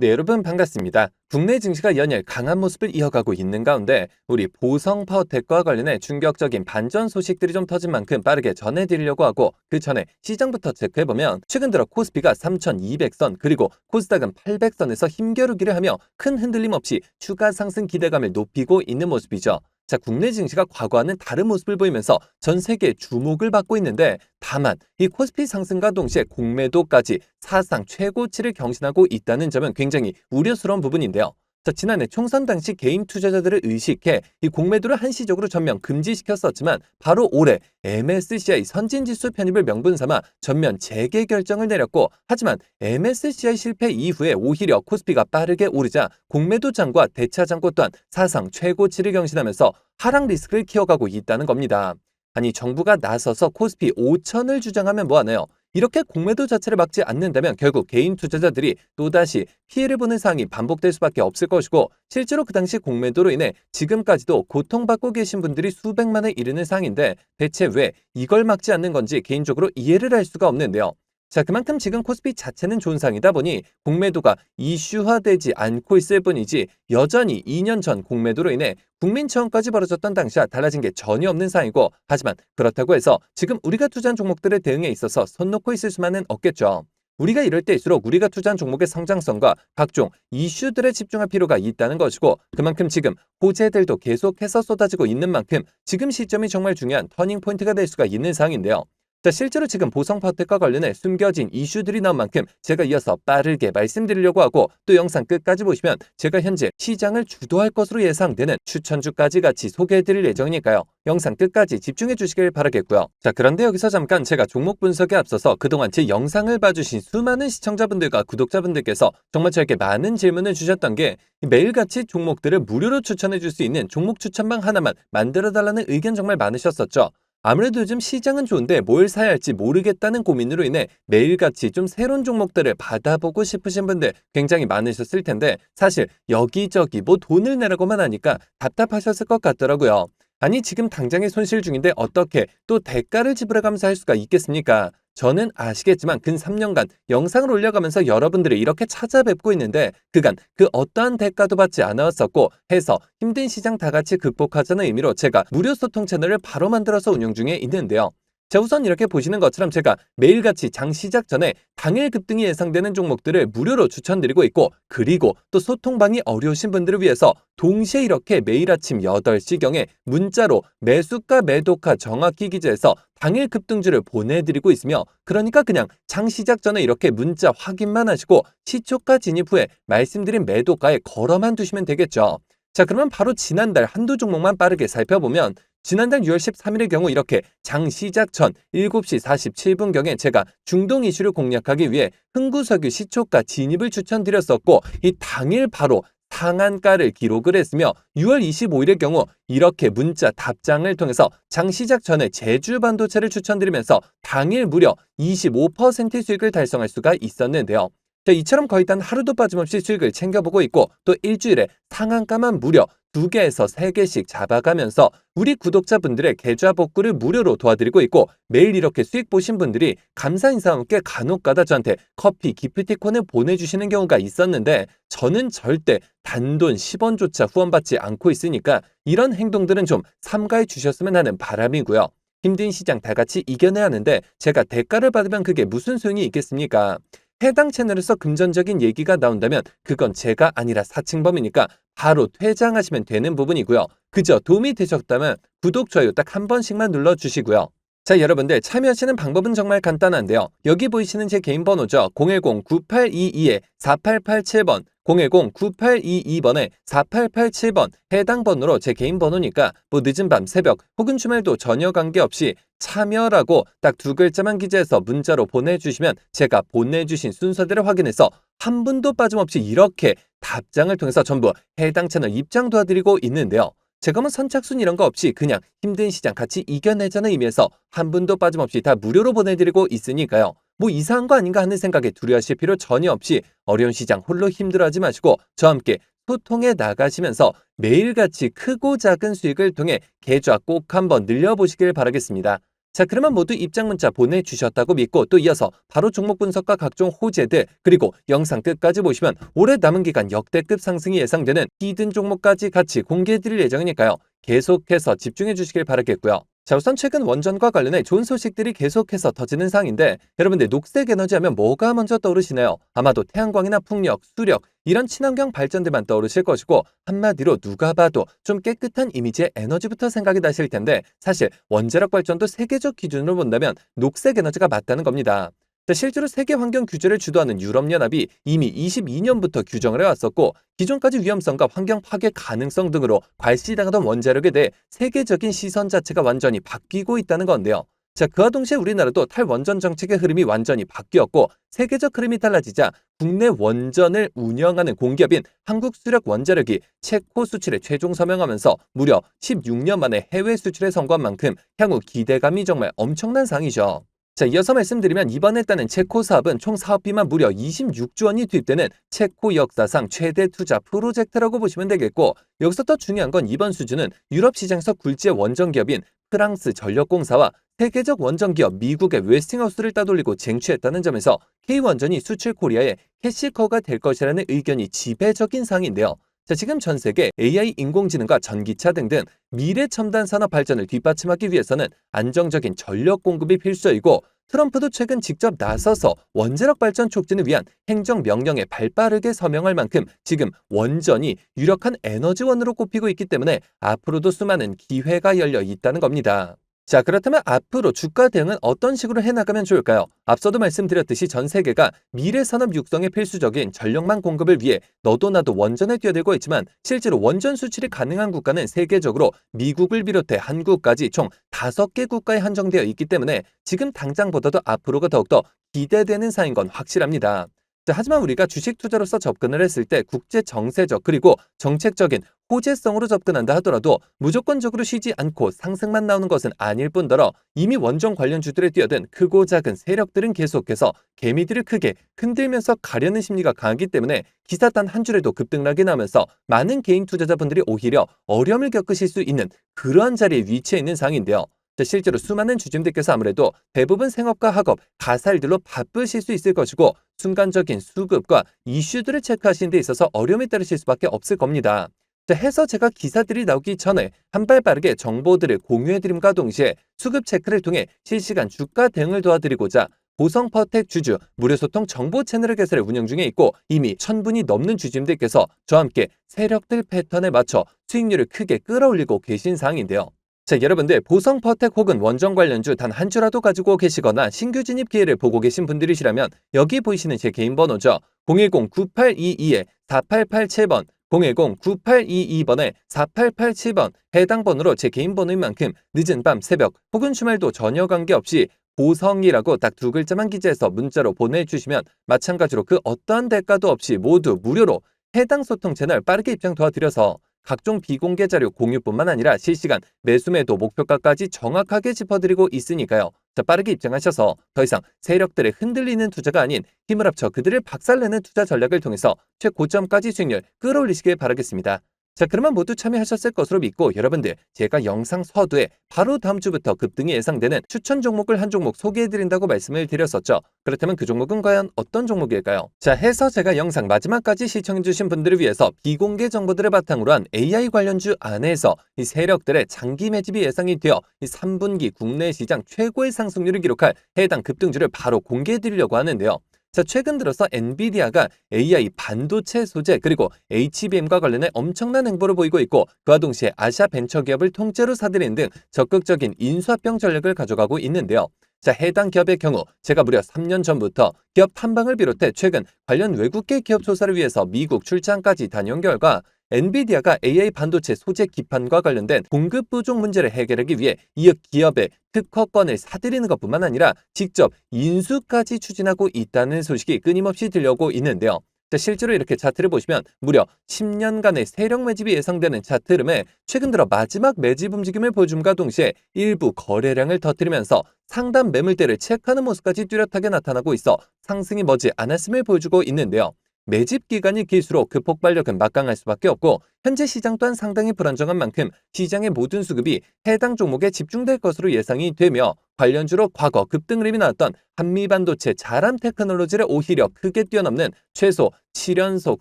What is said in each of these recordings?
네, 여러분 반갑습니다. 국내 증시가 연일 강한 모습을 이어가고 있는 가운데 우리 보성 파워텍과 관련해 충격적인 반전 소식들이 좀 터진 만큼 빠르게 전해드리려고 하고 그 전에 시장부터 체크해보면 최근 들어 코스피가 3,200선 그리고 코스닥은 800선에서 힘겨루기를 하며 큰 흔들림 없이 추가 상승 기대감을 높이고 있는 모습이죠. 자, 국내 증시가 과거와는 다른 모습을 보이면서 전 세계 주목을 받고 있는데 다만 이 코스피 상승과 동시에 공매도까지 사상 최고치를 경신하고 있다는 점은 굉장히 우려스러운 부분인데요. 자, 지난해 총선 당시 개인 투자자들을 의식해 이 공매도를 한시적으로 전면 금지시켰었지만 바로 올해 MSCI 선진지수 편입을 명분 삼아 전면 재개 결정을 내렸고 하지만 MSCI 실패 이후에 오히려 코스피가 빠르게 오르자 공매도장과 대차장고 또한 사상 최고치를 경신하면서 하락 리스크를 키워가고 있다는 겁니다. 아니 정부가 나서서 코스피 5천을 주장하면 뭐하나요? 이렇게 공매도 자체를 막지 않는다면 결국 개인 투자자들이 또다시 피해를 보는 상황이 반복될 수밖에 없을 것이고 실제로 그 당시 공매도로 인해 지금까지도 고통받고 계신 분들이 수백만에 이르는 상황인데 대체 왜 이걸 막지 않는 건지 개인적으로 이해를 할 수가 없는데요. 자, 그만큼 지금 코스피 자체는 좋은 상이다 보니 공매도가 이슈화되지 않고 있을 뿐이지 여전히 2년 전 공매도로 인해 국민청원까지 벌어졌던 당시와 달라진 게 전혀 없는 상이고 하지만 그렇다고 해서 지금 우리가 투자한 종목들의 대응에 있어서 손 놓고 있을 수만은 없겠죠. 우리가 이럴 때일수록 우리가 투자한 종목의 성장성과 각종 이슈들에 집중할 필요가 있다는 것이고 그만큼 지금 호재들도 계속해서 쏟아지고 있는 만큼 지금 시점이 정말 중요한 터닝 포인트가 될 수가 있는 상황인데요. 자, 실제로 지금 보성 파텍과 관련해 숨겨진 이슈들이 나온 만큼 제가 이어서 빠르게 말씀드리려고 하고 또 영상 끝까지 보시면 제가 현재 시장을 주도할 것으로 예상되는 추천주까지 같이 소개해드릴 예정이니까요. 영상 끝까지 집중해 주시길 바라겠고요. 자, 그런데 여기서 잠깐 제가 종목 분석에 앞서서 그동안 제 영상을 봐주신 수많은 시청자분들과 구독자분들께서 정말 저에게 많은 질문을 주셨던 게 매일같이 종목들을 무료로 추천해 줄 수 있는 종목 추천방 하나만 만들어 달라는 의견 정말 많으셨었죠. 아무래도 요즘 시장은 좋은데 뭘 사야 할지 모르겠다는 고민으로 인해 매일같이 좀 새로운 종목들을 받아보고 싶으신 분들 굉장히 많으셨을 텐데 사실 여기저기 뭐 돈을 내라고만 하니까 답답하셨을 것 같더라고요. 아니 지금 당장의 손실 중인데 어떻게 또 대가를 지불해가면서 할 수가 있겠습니까? 저는 아시겠지만 근 3년간 영상을 올려가면서 여러분들을 이렇게 찾아뵙고 있는데 그간 그 어떠한 대가도 받지 않았었고 해서 힘든 시장 다 같이 극복하자는 의미로 제가 무료 소통 채널을 바로 만들어서 운영 중에 있는데요. 자, 우선 이렇게 보시는 것처럼 제가 매일같이 장 시작 전에 당일 급등이 예상되는 종목들을 무료로 추천드리고 있고 그리고 또 소통방이 어려우신 분들을 위해서 동시에 이렇게 매일 아침 8시경에 문자로 매수가 매도가 정확히 기재해서 당일 급등주를 보내드리고 있으며 그러니까 그냥 장 시작 전에 이렇게 문자 확인만 하시고 시초가 진입 후에 말씀드린 매도가에 걸어만 두시면 되겠죠. 자, 그러면 바로 지난달 한두 종목만 빠르게 살펴보면 지난달 6월 13일의 경우 이렇게 장 시작 전 7시 47분경에 제가 중동 이슈를 공략하기 위해 흥구석유 시초가 진입을 추천드렸었고 이 당일 바로 상한가를 기록을 했으며 6월 25일의 경우 이렇게 문자 답장을 통해서 장 시작 전에 제주 반도체를 추천드리면서 당일 무려 25% 수익을 달성할 수가 있었는데요. 자, 이처럼 거의 단 하루도 빠짐없이 수익을 챙겨보고 있고 또 일주일에 상한가만 무려 두 개에서 세 개씩 잡아가면서 우리 구독자분들의 계좌 복구를 무료로 도와드리고 있고 매일 이렇게 수익 보신 분들이 감사 인사와 함께 간혹가다 저한테 커피 기프티콘을 보내주시는 경우가 있었는데 저는 절대 단돈 10원조차 후원받지 않고 있으니까 이런 행동들은 좀 삼가해 주셨으면 하는 바람이고요. 힘든 시장 다 같이 이겨내야 하는데 제가 대가를 받으면 그게 무슨 소용이 있겠습니까? 해당 채널에서 금전적인 얘기가 나온다면 그건 제가 아니라 사칭범이니까 바로 퇴장하시면 되는 부분이고요. 그저 도움이 되셨다면 구독, 좋아요 딱 한 번씩만 눌러주시고요. 자, 여러분들 참여하시는 방법은 정말 간단한데요. 여기 보이시는 제 개인 번호죠. 010-9822-4887번 010-9822번에 4887번 해당 번호로 제 개인 번호니까 뭐 늦은 밤 새벽 혹은 주말도 전혀 관계없이 참여라고 딱 두 글자만 기재해서 문자로 보내주시면 제가 보내주신 순서대로 확인해서 한 분도 빠짐없이 이렇게 답장을 통해서 전부 해당 채널 입장 도와드리고 있는데요. 제가 뭐 선착순 이런 거 없이 그냥 힘든 시장 같이 이겨내자는 의미에서 한 분도 빠짐없이 다 무료로 보내드리고 있으니까요. 뭐 이상한 거 아닌가 하는 생각에 두려워하실 필요 전혀 없이 어려운 시장 홀로 힘들어하지 마시고 저와 함께 소통해 나가시면서 매일같이 크고 작은 수익을 통해 계좌 꼭 한번 늘려보시길 바라겠습니다. 자, 그러면 모두 입장 문자 보내주셨다고 믿고 또 이어서 바로 종목 분석과 각종 호재들 그리고 영상 끝까지 보시면 올해 남은 기간 역대급 상승이 예상되는 히든 종목까지 같이 공개해드릴 예정이니까요. 계속해서 집중해 주시길 바라겠고요. 자, 우선 최근 원전과 관련해 좋은 소식들이 계속해서 터지는 상인데 여러분들 녹색 에너지 하면 뭐가 먼저 떠오르시나요? 아마도 태양광이나 풍력, 수력 이런 친환경 발전들만 떠오르실 것이고 한마디로 누가 봐도 좀 깨끗한 이미지의 에너지부터 생각이 나실 텐데 사실 원자력 발전도 세계적 기준으로 본다면 녹색 에너지가 맞다는 겁니다. 자, 실제로 세계 환경 규제를 주도하는 유럽연합이 이미 22년부터 규정을 해왔었고 기존까지 위험성과 환경 파괴 가능성 등으로 괄시당하던 원자력에 대해 세계적인 시선 자체가 완전히 바뀌고 있다는 건데요. 자, 그와 동시에 우리나라도 탈원전 정책의 흐름이 완전히 바뀌었고 세계적 흐름이 달라지자 국내 원전을 운영하는 공기업인 한국수력원자력이 체코 수출에 최종 서명하면서 무려 16년 만에 해외 수출에 성공한 만큼 향후 기대감이 정말 엄청난 상이죠. 자, 이어서 말씀드리면 이번에 따는 체코 사업은 총 사업비만 무려 26조 원이 투입되는 체코 역사상 최대 투자 프로젝트라고 보시면 되겠고 여기서 더 중요한 건 이번 수준은 유럽 시장에서 굴지의 원전 기업인 프랑스 전력공사와 세계적 원전 기업 미국의 웨스팅하우스를 따돌리고 쟁취했다는 점에서 K원전이 수출 코리아의 캐시커가 될 것이라는 의견이 지배적인 상인데요. 자, 지금 전 세계 AI 인공지능과 전기차 등등 미래 첨단 산업 발전을 뒷받침하기 위해서는 안정적인 전력 공급이 필수이고 트럼프도 최근 직접 나서서 원자력 발전 촉진을 위한 행정 명령에 발빠르게 서명할 만큼 지금 원전이 유력한 에너지원으로 꼽히고 있기 때문에 앞으로도 수많은 기회가 열려 있다는 겁니다. 자, 그렇다면 앞으로 주가 대응은 어떤 식으로 해나가면 좋을까요? 앞서도 말씀드렸듯이 전 세계가 미래 산업 육성에 필수적인 전력망 공급을 위해 너도 나도 원전에 뛰어들고 있지만 실제로 원전 수출이 가능한 국가는 세계적으로 미국을 비롯해 한국까지 총 5개 국가에 한정되어 있기 때문에 지금 당장보다도 앞으로가 더욱더 기대되는 사인 건 확실합니다. 자, 하지만 우리가 주식 투자로서 접근을 했을 때 국제 정세적 그리고 정책적인 호재성으로 접근한다 하더라도 무조건적으로 쉬지 않고 상승만 나오는 것은 아닐 뿐더러 이미 원전 관련 주들에 뛰어든 크고 작은 세력들은 계속해서 개미들을 크게 흔들면서 가려는 심리가 강하기 때문에 기사 단 한 줄에도 급등락이 나면서 많은 개인 투자자분들이 오히려 어려움을 겪으실 수 있는 그러한 자리에 위치해 있는 상인데요. 실제로 수많은 주주님들께서 아무래도 대부분 생업과 학업, 가사일들로 바쁘실 수 있을 것이고 순간적인 수급과 이슈들을 체크하시는 데 있어서 어려움이 따르실 수밖에 없을 겁니다. 해서 제가 기사들이 나오기 전에 한 발 빠르게 정보들을 공유해드림과 동시에 수급 체크를 통해 실시간 주가 대응을 도와드리고자 보성 퍼텍 주주 무료 소통 정보 채널을 개설해 운영 중에 있고 이미 천분이 넘는 주주님들께서 저와 함께 세력들 패턴에 맞춰 수익률을 크게 끌어올리고 계신 상황인데요. 자, 여러분들 보성 퍼텍 혹은 원전 관련주 단 한 주라도 가지고 계시거나 신규 진입 기회를 보고 계신 분들이시라면 여기 보이시는 제 개인 번호죠. 010-9822-4887번 010-9822번에 4887번 해당 번호로 제 개인 번호인 만큼 늦은 밤 새벽 혹은 주말도 전혀 관계없이 보성이라고 딱 두 글자만 기재해서 문자로 보내주시면 마찬가지로 그 어떠한 대가도 없이 모두 무료로 해당 소통 채널 빠르게 입장 도와드려서 각종 비공개 자료 공유뿐만 아니라 실시간 매수 매도 목표가까지 정확하게 짚어드리고 있으니까요. 자, 빠르게 입장하셔서 더 이상 세력들의 흔들리는 투자가 아닌 힘을 합쳐 그들을 박살내는 투자 전략을 통해서 최고점까지 수익률 끌어올리시길 바라겠습니다. 자, 그러면 모두 참여하셨을 것으로 믿고 여러분들 제가 영상 서두에 바로 다음 주부터 급등이 예상되는 추천 종목을 한 종목 소개해드린다고 말씀을 드렸었죠. 그렇다면 그 종목은 과연 어떤 종목일까요? 자, 해서 제가 영상 마지막까지 시청해주신 분들을 위해서 비공개 정보들을 바탕으로 한 AI 관련주 안에서 이 세력들의 장기 매집이 예상이 되어 이 3분기 국내 시장 최고의 상승률을 기록할 해당 급등주를 바로 공개해드리려고 하는데요. 자, 최근 들어서 엔비디아가 AI 반도체 소재 그리고 HBM과 관련해 엄청난 행보를 보이고 있고 그와 동시에 아시아 벤처 기업을 통째로 사들이는 등 적극적인 인수합병 전략을 가져가고 있는데요. 자, 해당 기업의 경우 제가 무려 3년 전부터 기업 탐방을 비롯해 최근 관련 외국계 기업 조사를 위해서 미국 출장까지 다녀온 결과 엔비디아가 AI 반도체 소재 기판과 관련된 공급 부족 문제를 해결하기 위해 이 기업의 특허권을 사들이는 것뿐만 아니라 직접 인수까지 추진하고 있다는 소식이 끊임없이 들려오고 있는데요. 자, 실제로 이렇게 차트를 보시면 무려 10년간의 세력 매집이 예상되는 차트 흐름에 최근 들어 마지막 매집 움직임을 보여줌과 동시에 일부 거래량을 터뜨리면서 상단 매물대를 체크하는 모습까지 뚜렷하게 나타나고 있어 상승이 머지 않았음을 보여주고 있는데요. 매집 기간이 길수록 그 폭발력은 막강할 수밖에 없고 현재 시장 또한 상당히 불안정한 만큼 시장의 모든 수급이 해당 종목에 집중될 것으로 예상이 되며 관련주로 과거 급등 흐름이 나왔던 한미반도체 자람 테크놀로지를 오히려 크게 뛰어넘는 최소 7연속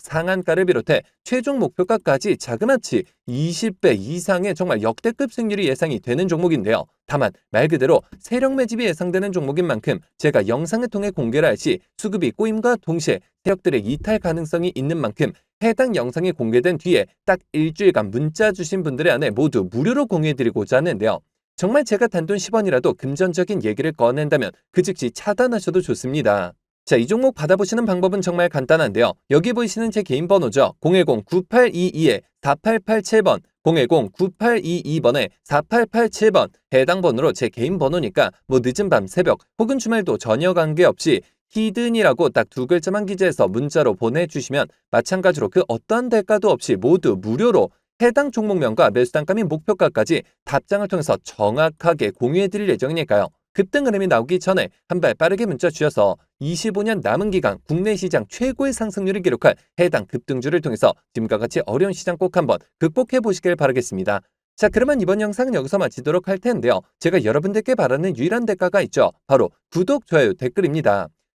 상한가를 비롯해 최종 목표가까지 자그마치 20배 이상의 정말 역대급 승률이 예상이 되는 종목인데요. 다만 말 그대로 세력 매집이 예상되는 종목인 만큼 제가 영상을 통해 공개를 할 시 수급이 꼬임과 동시에 세력들의 이탈 가능성이 있는 만큼 해당 영상이 공개된 뒤에 딱 일주일간 문자 주신 분들의 안에 모두 무료로 공유해드리고자 하는데요. 정말 제가 단돈 10원이라도 금전적인 얘기를 꺼낸다면 그 즉시 차단하셔도 좋습니다. 자, 이 종목 받아보시는 방법은 정말 간단한데요. 여기 보이시는 제 개인 번호죠. 010-9822-4887번, 010-9822번에 4887번 해당 번호로 제 개인 번호니까 뭐 늦은 밤 새벽 혹은 주말도 전혀 관계없이 히든이라고 딱 두 글자만 기재해서 문자로 보내주시면 마찬가지로 그 어떠한 대가도 없이 모두 무료로 해당 종목명과 매수 단가 및 목표가까지 답장을 통해서 정확하게 공유해 드릴 예정이니까요. 급등 흐름이 나오기 전에 한 발 빠르게 문자 주셔서 25년 남은 기간 국내 시장 최고의 상승률을 기록할 해당 급등주를 통해서 지금과 같이 어려운 시장 꼭 한번 극복해 보시길 바라겠습니다. 자, 그러면 이번 영상은 여기서 마치도록 할 텐데요. 제가 여러분들께 바라는 유일한 대가가 있죠. 바로 구독, 좋아요, 댓글입니다.